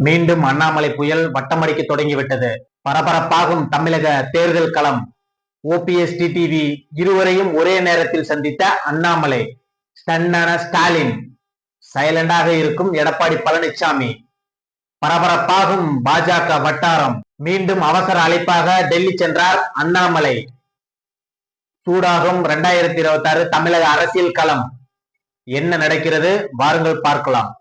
மீண்டும் அண்ணாமலை புயல் வட்டமடிக்க தொடங்கிவிட்டது. பரபரப்பாகும் தமிழக தேர்தல் களம். ஓபிஎஸ் டிடிவி இருவரையும் ஒரே நேரத்தில் சந்தித்த அண்ணாமலை ஸ்டன்னான ஸ்டாலின் சைலண்டாக இருக்கும் எடப்பாடி பழனிசாமி பரபரப்பாகும் பாஜக வட்டாரம். மீண்டும் அவசர அழைப்பாக டெல்லி சென்றார் அண்ணாமலை. சூடாகும் இரண்டாயிரத்தி இருபத்தி ஆறு தமிழக அரசியல் களம். என்ன நடக்கிறது? வாருங்கள் பார்க்கலாம்.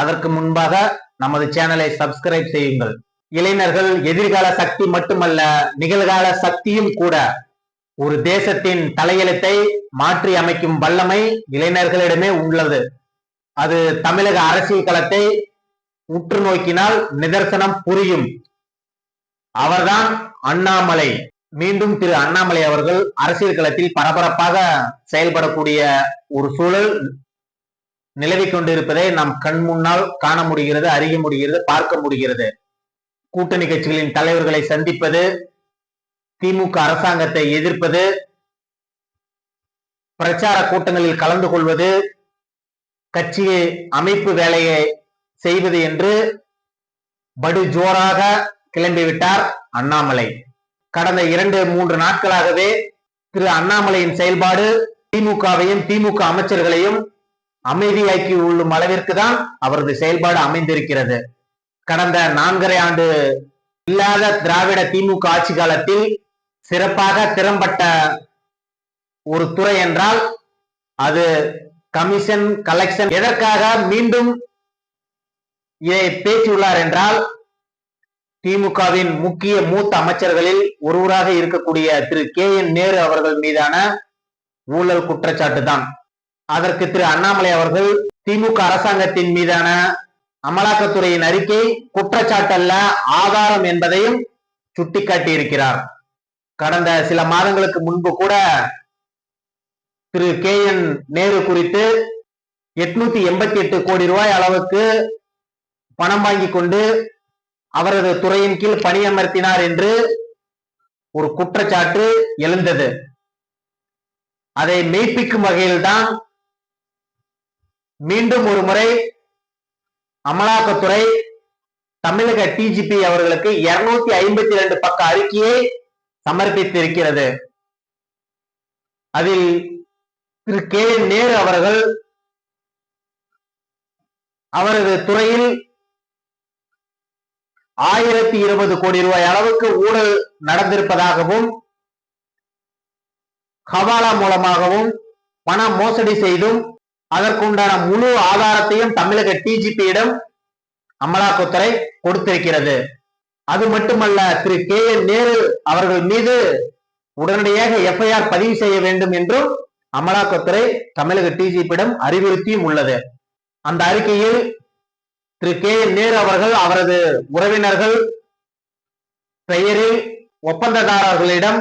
அதற்கு முன்பாக நமது சேனலை சப்ஸ்கிரைப் செய்யுங்கள். இளைஞர்கள் எதிர்கால சக்தி மட்டுமல்ல நிகழ்கால சக்தியும் கூட ஒரு தேசத்தின் தலையெழுத்தை மாற்றி அமைக்கும் வல்லமை இளைஞர்களிடமே உள்ளது. அது தமிழக அரசியல் களத்தை உற்று நோக்கினால் நிதர்சனம் புரியும். அவர்தான் அண்ணாமலை. மீண்டும் திரு அண்ணாமலை அவர்கள் அரசியல் களத்தில் பரபரப்பாக செயல்படக்கூடிய ஒரு சூழல் நிலவிக் கொண்டிருப்பதை நாம் கண் முன்னால் காண முடிகிறது அறிய முடிகிறது பார்க்க முடிகிறது. கூட்டணி கட்சிகளின் தலைவர்களை சந்திப்பது திமுக அரசாங்கத்தை எதிர்ப்பது பிரச்சார கூட்டங்களில் கலந்து கொள்வது கட்சி அமைப்பு வேலையை செய்வது என்று படு ஜோராக கிளம்பிவிட்டார் அண்ணாமலை. கடந்த இரண்டு மூன்று நாட்களாகவே திரு அண்ணாமலையின் செயல்பாடு திமுகவையும் திமுக அமைச்சர்களையும் அமைதியாக்கி உள்ளும் அளவிற்கு தான் அவரது செயல்பாடு அமைந்திருக்கிறது. கடந்த நான்கரை ஆண்டு இல்லாத திராவிட திமுக ஆட்சி காலத்தில் சிறப்பாக திறம்பட்ட ஒரு துறை என்றால் அது கமிஷன் கலெக்ஷன் எதற்காக மீண்டும் இதை பேசியுள்ளார் என்றால் திமுகவின் முக்கிய மூத்த அமைச்சர்களில் ஒருவராக இருக்கக்கூடிய திரு கே என் நேரு அவர்கள் மீதான ஊழல் குற்றச்சாட்டு தான் அதற்கு திரு அண்ணாமலை அவர்கள் திமுக அரசாங்கத்தின் மீதான அமலாக்கத்துறையின் அறிக்கை குற்றச்சாட்டல்ல ஆதாரம் என்பதையும் சுட்டிக்காட்டி இருக்கிறார் கடந்த சில மாதங்களுக்கு முன்பு கூட திரு கே என் நேரு குறித்து எட்நூத்தி எண்பத்தி எட்டு கோடி ரூபாய் அளவுக்கு பணம் வாங்கி கொண்டு அவரது துறையின் கீழ் பணியமர்த்தினார் என்று ஒரு குற்றச்சாட்டு எழுந்தது. அதை மெய்ப்பிக்கும் வகையில்தான் மீண்டும் ஒரு முறை அமலாக்கத்துறை தமிழக டிஜிபி அவர்களுக்கு இருநூத்தி ஐம்பத்தி இரண்டு பக்க அறிக்கையை சமர்ப்பித்திருக்கிறது. அதில் திரு கே என் நேரு அவர்கள் அவரது துறையில் ஆயிரத்தி இருபது கோடி ரூபாய் அளவுக்கு ஊழல் நடந்திருப்பதாகவும் ஹவாலா மூலமாகவும் பண மோசடி செய்தும் அதற்குண்டான முழு ஆதாரத்தையும் தமிழக டிஜிபியிடம் அமலாக்கத்துறை கொடுத்திருக்கிறது. அது மட்டுமல்ல திரு கே என் நேரு அவர்கள் மீது உடனடியாக எஃப்ஐஆர் பதிவு செய்ய வேண்டும் என்றும் அமலாக்கத்துறை தமிழக டிஜிபியிடம் அறிவுறுத்தியும் உள்ளது. அந்த அறிக்கையில் திரு கே என் நேரு அவர்கள் அவரது உறவினர்கள் பெயரில் ஒப்பந்ததாரர்களிடம்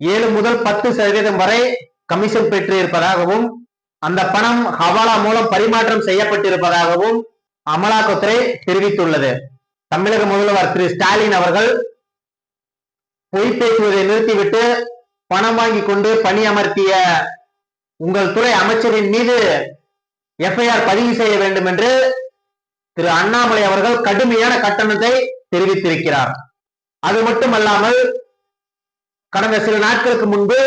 ஏழு முதல் பத்து சதவீதம் வரை கமிஷன் பெற்று இருப்பதாகவும் அந்த பணம் ஹவாலா மூலம் பரிமாற்றம் செய்யப்பட்டிருப்பதாகவும் அமலாக்கத்துறை தெரிவித்துள்ளது. தமிழக முதல்வர் திரு ஸ்டாலின் அவர்கள் பொய் பேசுவதை நிறுத்திவிட்டு பணம் வாங்கி கொண்டு பணி அமர்த்திய உங்கள் துறை அமைச்சரின் மீது எஃப்ஐஆர் பதிவு செய்ய வேண்டும் என்று திரு அண்ணாமலை அவர்கள் கடுமையான கட்டணத்தை தெரிவித்திருக்கிறார். அது மட்டுமல்லாமல் கடந்த சில நாட்களுக்கு முன்பு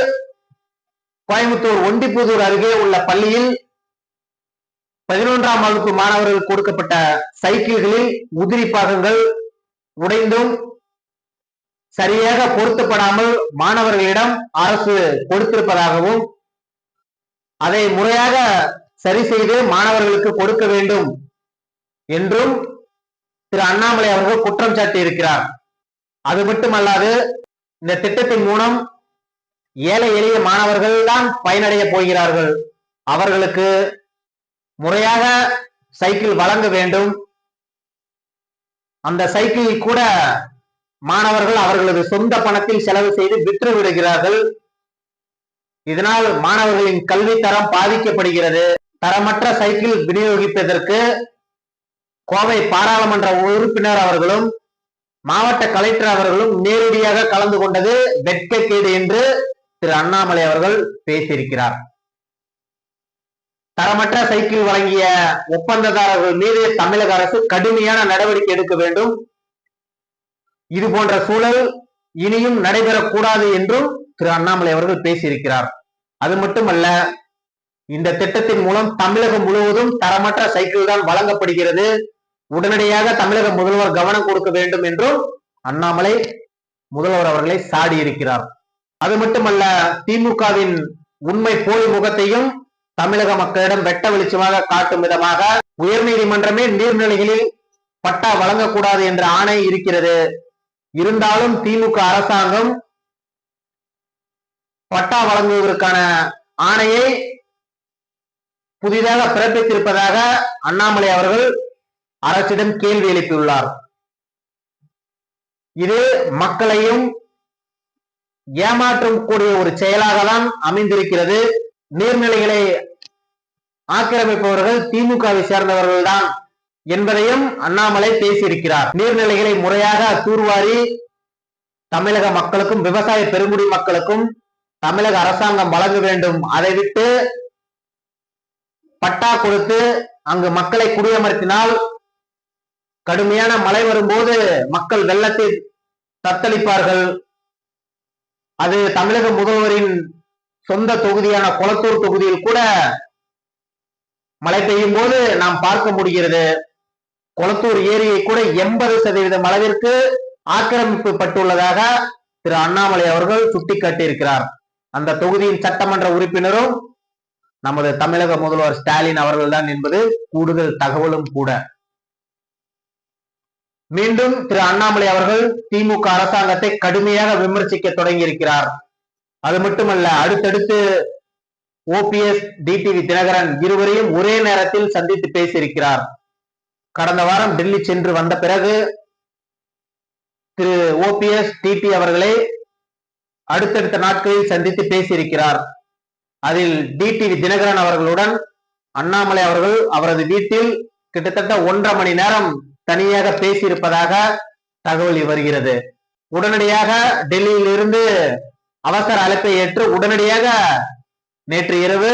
கோயம்புத்தூர் ஒண்டிப்புதூர் அருகே உள்ள பள்ளியில் பதினொன்றாம் வகுப்பு மாணவர்கள் கொடுக்கப்பட்ட சைக்கிள்களில் உதிரி பாகங்கள் உடைந்தும் சரியாக பொருத்தப்படாமல் மாணவர்களிடம் அரசு கொடுத்திருப்பதாகவும் அதை முறையாக சரி செய்து மாணவர்களுக்கு கொடுக்க வேண்டும் என்றும் திரு அண்ணாமலை அவர்கள் குற்றம் சாட்டி இருக்கிறார் அது மட்டுமல்லாது இந்த திட்டத்தின் மூலம் ஏழை எளிய மாணவர்கள் தான் பயனடைய போகிறார்கள். அவர்களுக்கு முறையாக சைக்கிள் வழங்க வேண்டும். அந்த சைக்கிள் கூட மாணவர்கள் அவர்களது சொந்த பணத்தில் செலவு செய்து விற்று விடுகிறார்கள். இதனால் மாணவர்களின் கல்வி தரம் பாதிக்கப்படுகிறது. தரமற்ற சைக்கிள் விநியோகிப்பதற்கு கோவை பாராளுமன்ற உறுப்பினர் அவர்களும் மாவட்ட கலெக்டர் அவர்களும் நேரடியாக கலந்து கொண்டது வெட்கக்கேடு என்று திரு அண்ணாமலை அவர்கள் பேசியிருக்கிறார். தரமற்ற சைக்கிள் வழங்கிய ஒப்பந்ததாரர்கள் மீது தமிழக அரசு கடுமையான நடவடிக்கை எடுக்க வேண்டும். இது போன்ற சூழல் இனியும் நடைபெறக்கூடாது என்றும் திரு அண்ணாமலை அவர்கள் பேசியிருக்கிறார். அது மட்டுமல்ல இந்த திட்டத்தின் மூலம் தமிழகம் முழுவதும் தரமற்ற சைக்கிள் தான் வழங்கப்படுகிறது. உடனடியாக தமிழக முதல்வர் கவனம் கொடுக்க வேண்டும் என்றும் அண்ணாமலை முதல்வர் அவர்களை சாடியிருக்கிறார். அது மட்டுமல்ல திமுகவின் உண்மை போய் முகத்தையும் தமிழக மக்களிடம் வெட்ட வெளிச்சமாக காட்டும் விதமாக உயர்நீதிமன்றமே நீர்நிலைகளில் பட்டா வழங்கக்கூடாது என்ற ஆணை இருக்கிறது. இருந்தாலும் திமுக அரசாங்கம் பட்டா வழங்குவதற்கான ஆணையை புதிதாக பிறப்பித்திருப்பதாக அண்ணாமலை அவர்கள் அரசிடம் கேள்வி எழுப்பியுள்ளார். இது மக்களையும் ஏமாற்றும் கூடிய ஒரு செயலாக தான் அமைந்திருக்கிறது. நீர்நிலைகளை ஆக்கிரமிப்பவர்கள் திமுகவை சேர்ந்தவர்கள் தான் என்பதையும் அண்ணாமலை பேசியிருக்கிறார். நீர்நிலைகளை முறையாக தூர்வாரி தமிழக மக்களுக்கும் விவசாய பெருங்குடி மக்களுக்கும் தமிழக அரசாங்கம் வழங்க வேண்டும். அதை விட்டு பட்டா கொடுத்து அங்கு மக்களை குடியமர்த்தினால் கடுமையான மழை வரும்போது மக்கள் வெள்ளத்தில் தத்தளிப்பார்கள். அது தமிழக முதல்வரின் சொந்த தொகுதியான குளத்தூர் தொகுதியில் கூட மழை பெய்யும் போது நாம் பார்க்க முடிகிறது. குளத்தூர் ஏரியை கூட எண்பது சதவீதம் அளவிற்கு ஆக்கிரமிப்பு பட்டுள்ளதாக திரு அண்ணாமலை அவர்கள் சுட்டிக்காட்டியிருக்கிறார். அந்த தொகுதியின் சட்டமன்ற உறுப்பினரும் நமது தமிழக முதல்வர் ஸ்டாலின் அவர்கள்தான் என்பது கூடுதல் தகவலும் கூட. மீண்டும் திரு அண்ணாமலை அவர்கள் திமுக அரசாங்கத்தை கடுமையாக விமர்சிக்க தொடங்கி இருக்கிறார் அது மட்டுமல்ல அடுத்தடுத்து ஓபிஎஸ் டிடிவி தினகரன் இருவரையும் ஒரே நேரத்தில் சந்தித்து பேசியிருக்கிறார். கடந்த வாரம் டெல்லி சென்று வந்த பிறகு திரு ஓபிஎஸ் டிடி அவர்களை அடுத்தடுத்த நாட்களில் சந்தித்து பேசியிருக்கிறார். அதில் டிடிவி தினகரன் அவர்களுடன் அண்ணாமலை அவர்கள் அவரது வீட்டில் கிட்டத்தட்ட ஒன்றரை மணி நேரம் தனியாக பேசியிருப்பதாக தகவல் வருகிறது. உடனடியாக டெல்லியில் இருந்து அவசர அழைப்பை ஏற்று உடனடியாக நேற்று இரவு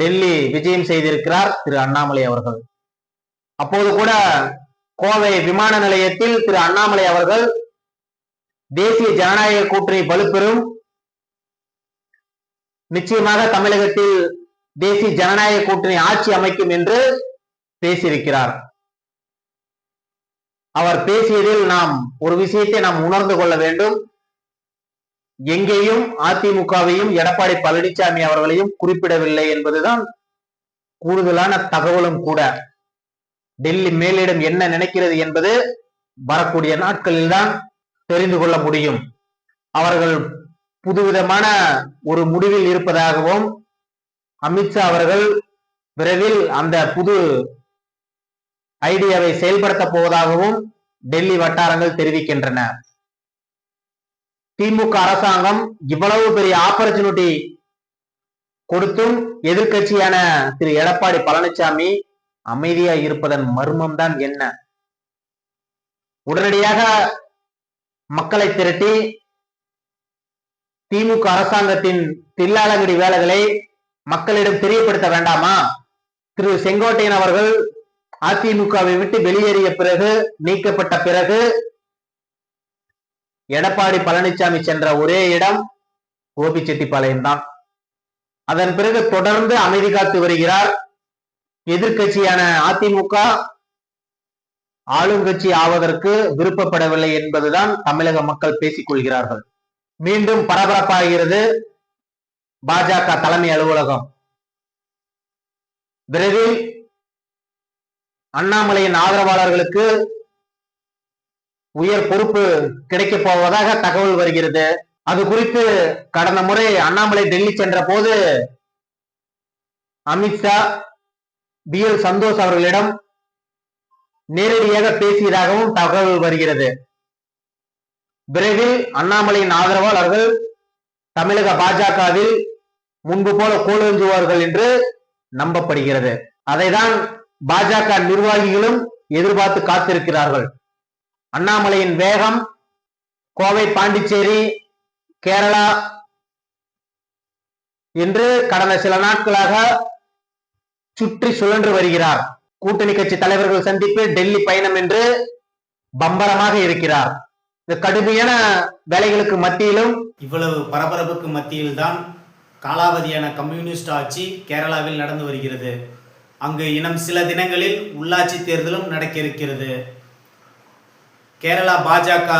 டெல்லி விஜயம் செய்திருக்கிறார் திரு அண்ணாமலை அவர்கள். அப்போது கூட கோவை விமான நிலையத்தில் திரு அண்ணாமலை அவர்கள் தேசிய ஜனநாயக கூட்டணி வலுப்பெறும். நிச்சயமாக தமிழகத்தில் தேசிய ஜனநாயக கூட்டணி ஆட்சி அமைக்கும் என்று பேசியிருக்கிறார். அவர் பேசியதில் நாம் ஒரு விஷயத்தை நாம் உணர்ந்து கொள்ள வேண்டும். எங்கேயும் அதிமுகவையும் எடப்பாடி பழனிசாமி அவர்களையும் குறிப்பிடவில்லை என்பதுதான் கூடுதலான தகவலும் கூட. டெல்லி மேலிடம் என்ன நினைக்கிறது என்பது வரக்கூடிய நாட்களில் தான் தெரிந்து கொள்ள முடியும். அவர்கள் புதுவிதமான ஒரு முடிவில் இருப்பதாகவும் அமித்ஷா அவர்கள் விரைவில் அந்த புது ஐடியாவை செயல்படுத்த போவதாகவும் டெல்லி வட்டாரங்கள் தெரிவிக்கின்றன. திமுக அரசாங்கம் இவ்வளவு பெரிய ஆப்பர்ச்சுனிட்டி கொடுத்தும் எதிர்கட்சியான திரு எடப்பாடி பழனிசாமி அமைதியா இருப்பதன் மர்மம் தான் என்ன? உடனடியாக மக்களை திரட்டி திமுக அரசாங்கத்தின் தில்லாலங்கடி வேலைகளை மக்களிடம் தெரியப்படுத்த வேண்டாமா? திரு செங்கோட்டையன் அவர்கள் அதிமுகவை விட்டு வெளியேறிய பிறகு நீக்கப்பட்ட பிறகு எடப்பாடி பழனிசாமி சென்ற ஒரே இடம் கோபிச்செட்டிப்பாளையம் தான். அதன் பிறகு தொடர்ந்து அமைதி காத்து வருகிறார் எதிர்கட்சியான அதிமுக. ஆளுங்கட்சி ஆவதற்கு விருப்பப்படவில்லை என்பதுதான் தமிழக மக்கள் பேசிக் கொள்கிறார்கள். மீண்டும் பரபரப்பாகிறது பாஜக தலைமை அலுவலகம். விரைவில் அண்ணாமலையின் ஆதரவாளர்களுக்கு உயர் பொறுப்பு கிடைக்க போவதாக தகவல் வருகிறது. அது குறித்து கடந்த முறை அண்ணாமலை டெல்லி சென்ற போது அமித்ஷா பி. எல். சந்தோஷ் அவர்களிடம் நேரடியாக பேசியதாகவும் தகவல் வருகிறது. விரைவில் அண்ணாமலையின் ஆதரவாளர்கள் தமிழக பாஜகவில் முன்பு போல கோலெஞ்சுவார்கள் என்று நம்பப்படுகிறது. அதைதான் பாஜக நிர்வாகிகளும் எதிர்பார்த்து காத்திருக்கிறார்கள். அண்ணாமலையின் வேகம் கோவை பாண்டிச்சேரி கேரளா என்று கடந்த சில நாட்களாக சுற்றி சுழன்று வருகிறார். கூட்டணி கட்சி தலைவர்கள் சந்திப்பு டெல்லி பயணம் என்று பம்பரமாக இருக்கிறார். இந்த கடுமையான வேலைகளுக்கு மத்தியிலும் இவ்வளவு பரபரப்புக்கு மத்தியில்தான் காலாவதியான கம்யூனிஸ்ட் ஆட்சி கேரளாவில் நடந்து வருகிறது. அங்கு இன்னும் சில தினங்களில் உள்ளாட்சி தேர்தலும் நடக்க இருக்கிறது கேரளா பாஜக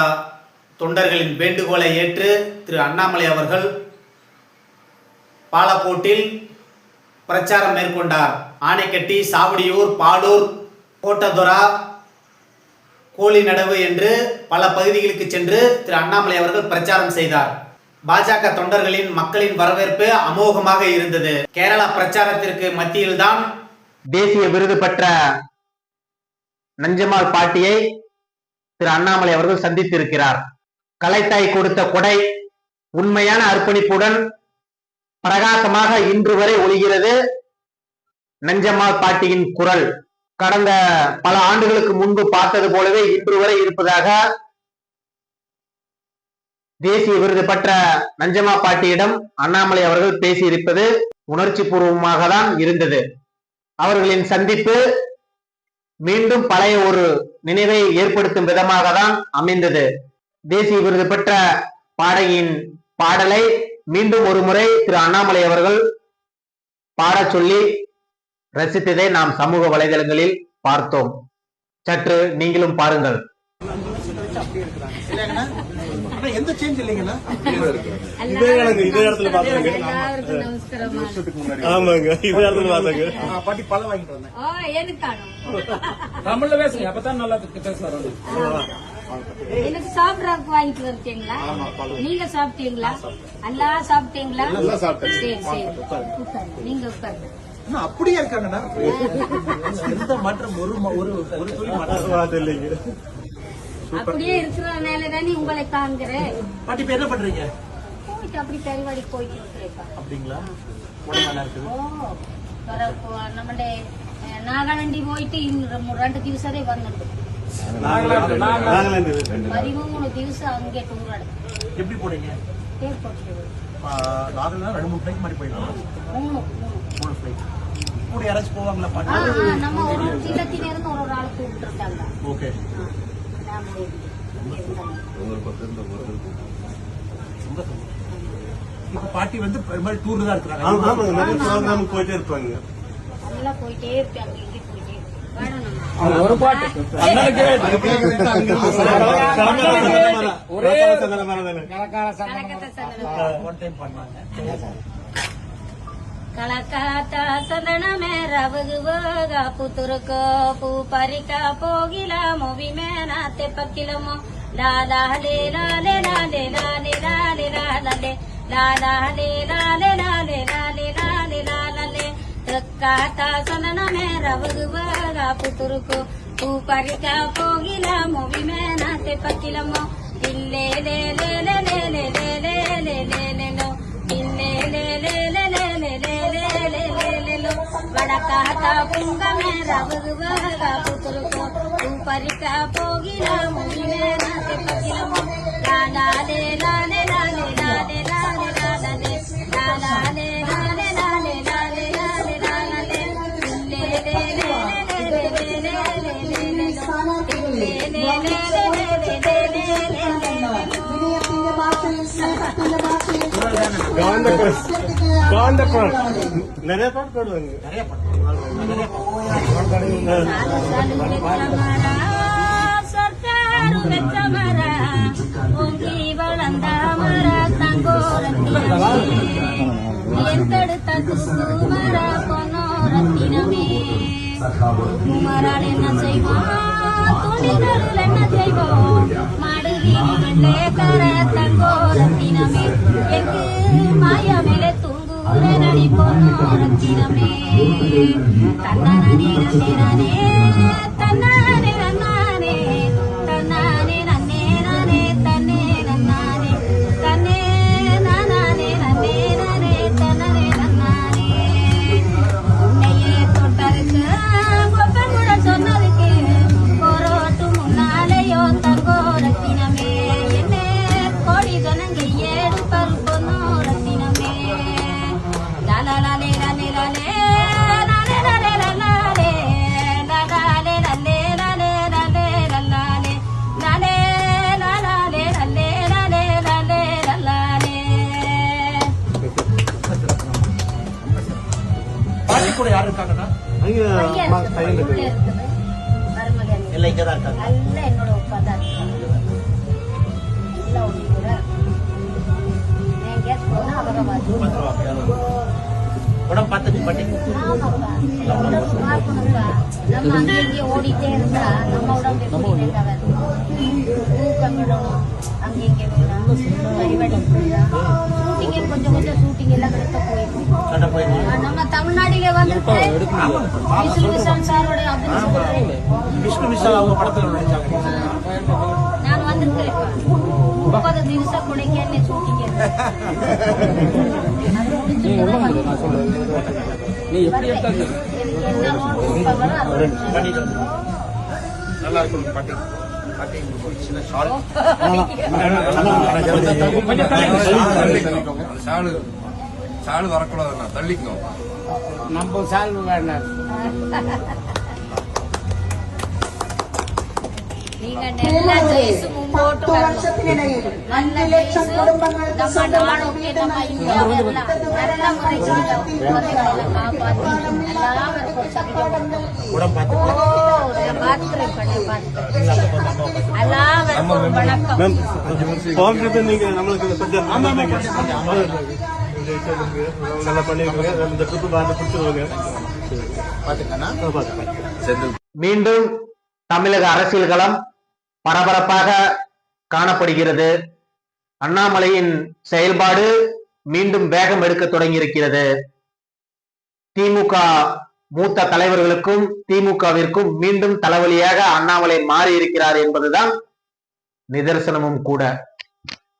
தொண்டர்களின் வேண்டுகோளை ஏற்று திரு அண்ணாமலை அவர்கள் பாலக்கோட்டில் பிரச்சாரம் மேற்கொண்டார். ஆனைக்கட்டி சாவடியூர் பாலூர் கோட்டதுரா கோழிநடவு என்று பல பகுதிகளுக்கு சென்று திரு அண்ணாமலை அவர்கள் பிரச்சாரம் செய்தார். பாஜக தொண்டர்களின் மக்களின் வரவேற்பு அமோகமாக இருந்தது. கேரளா பிரச்சாரத்திற்கு மத்தியில்தான் தேசிய விருது பெற்ற நஞ்சமால் பாட்டியை திரு அண்ணாமலை அவர்கள் சந்தித்திருக்கிறார். கலைத்தாய் கொடுத்த கொடை உண்மையான அர்ப்பணிப்புடன் பிரகாசமாக இன்று வரை ஒழிகிறது நஞ்சம்மாள் பாட்டியின் குரல் கடந்த பல ஆண்டுகளுக்கு முன்பு பார்த்தது போலவே இன்று வரை இருப்பதாக தேசிய விருது பெற்ற நஞ்சமா பாட்டியிடம் அண்ணாமலை அவர்கள் பேசியிருப்பது உணர்ச்சி பூர்வமாக தான் இருந்தது. அவர்களின் சந்திப்பு மீண்டும் பழைய ஒரு நினைவை ஏற்படுத்தும் விதமாக தான் அமைந்தது. தேசிய விருது பெற்ற பாடகியின் பாடலை மீண்டும் ஒரு முறை திரு அண்ணாமலை அவர்கள் பாடச் சொல்லி ரசித்ததை நாம் சமூக வலைதளங்களில் பார்த்தோம். சற்று நீங்களும் பாருங்கள். எந்த சேஞ்ச் இல்லைங்கண்ணா இதே கணக்கு இதே இடத்துல பாத்தாங்க எல்லாருக்கும் நமஸ்காரம். ஆமாங்க இதே இடத்துல பாத்தாங்க ஆ, பாட்டி பழம் வாங்கிட்டு வந்தேன். ஓ எனக்கான தமிழ்ல பேசுங்க அப்பதான் நல்லா பேசுவாரு எனக்கு சாப்பிடறதுக்கு வாங்கிட்டு இருக்கீங்களா நீங்க சாப்பிட்டீங்களா? எல்லாம் சாப்பிட்டீங்களா? சரி சரி. நீங்க உட்காருங்க. அப்படியே இருக்காங்கண்ணா. எந்த மாற்றம் ஒரு ம- ஒரு ஒரு துளி மாற்றம் பாத்து இல்லைங்க. அப்படியே இருக்கிறதுனால தானே உங்களை தாங்குறேன். பாட்டி இப்ப என்ன பண்றீங்க? போயிட்டு அப்படி பெருவாடி போயிட்டு இருக்கிறேன் அப்படிங்களா? உடம்பு நாகாலாண்டி போயிட்டு ரெண்டு திவசதே வந்துட்டு திவசம் அங்கே எப்படி போனீங்க? ரெண்டு மூணு ஃபிளைட் மாதிரி மூணு மூணு. ஃபிளைட் போவாங்களா நம்ம ஒரு சின்னத்திலிருந்து ஒரு ஒரு ஆள் கூப்பிட்டு இருக்காங்க இப்ப பாட்டி வந்து பெரும்பாலும் டூர் தான் இருக்கிறாங்க. போயிட்டே இருப்பாங்க. நல்லா போயிட்டே இருப்பாங்க இங்கே போயிட்டே ஒரு பாட்டு ஒன் டைம் பண்ணாங்க. కళకాత సందనమే రవగువగ పుతురుకో పూ పరిక పోగిల మొవి మేన తెప్పకిలమో లాలాలే లాలే లాలే లాలే లాలే లాలే లాలాలే లాలే లాలే లాలే లాలే లాలే తృక్కాత సందనమే రవగువగ పుతురుకో పూ పరిక పోగిల మొవి మేన తెప్పకిలమో ఇల్లే లే లే లే లే వడకాత పుంగమే రవగువగ పుతురుకో ఊపరిక పోగిల ముగిలే నాతే పగిలమో లాలాలే లాలే లాలే లాలే లాలే లాలే లాలాలే లాలే లాలే లాలే లాలే లాలే ఇల్లే లే లే లే లే లే లే లే లే లే లే ஆண்ட பாடு நிறைய பாட்டு பாடுவாங்க. நிறைய பாட்டு குமரான் என்ன செய்வான் துணிதல் என்ன செய்வோம் மாடுவீனே கர தங்கோரத்தினமே தூ உடனடி போனத்தினமே தன்னனே நம்ம அங்கே இங்கே விடணும். கொஞ்சம் கொஞ்சம் shooting எல்லாம் நிறுத்த போயிடும். நம்ம தமிழ்நாட்டிலே விஷ்ணு விஷால் சாரோட விஷ்ணு விஷால் அவங்க படத்துல நான் முப்பது நீ எப்படி எடுத்தாங்க நல்லா இருக்கும் பாட்டி. ஷால் சாலு சாலு வரக்கூடாதுண்ணா. தள்ளிக்கணும் நம்ம சால்வு வேண்டாம் நல்லா பண்ணிருக்கீங்க இந்த ட்ரிப்பு பார்த்து பிடிச்சிருவாங்க பாத்துக்கண்ணா மீண்டும் தமிழக அரசியல் களம் பரபரப்பாக காணப்படுகிறது. அண்ணாமலையின் செயல்பாடு மீண்டும் வேகம் எடுக்க தொடங்கியிருக்கிறது. திமுக மூத்த தலைவர்களுக்கும் திமுகவிற்கும் மீண்டும் தலைவலியாக அண்ணாமலை மாறி இருக்கிறார் என்பதுதான் நிதர்சனமும் கூட.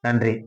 நன்றி.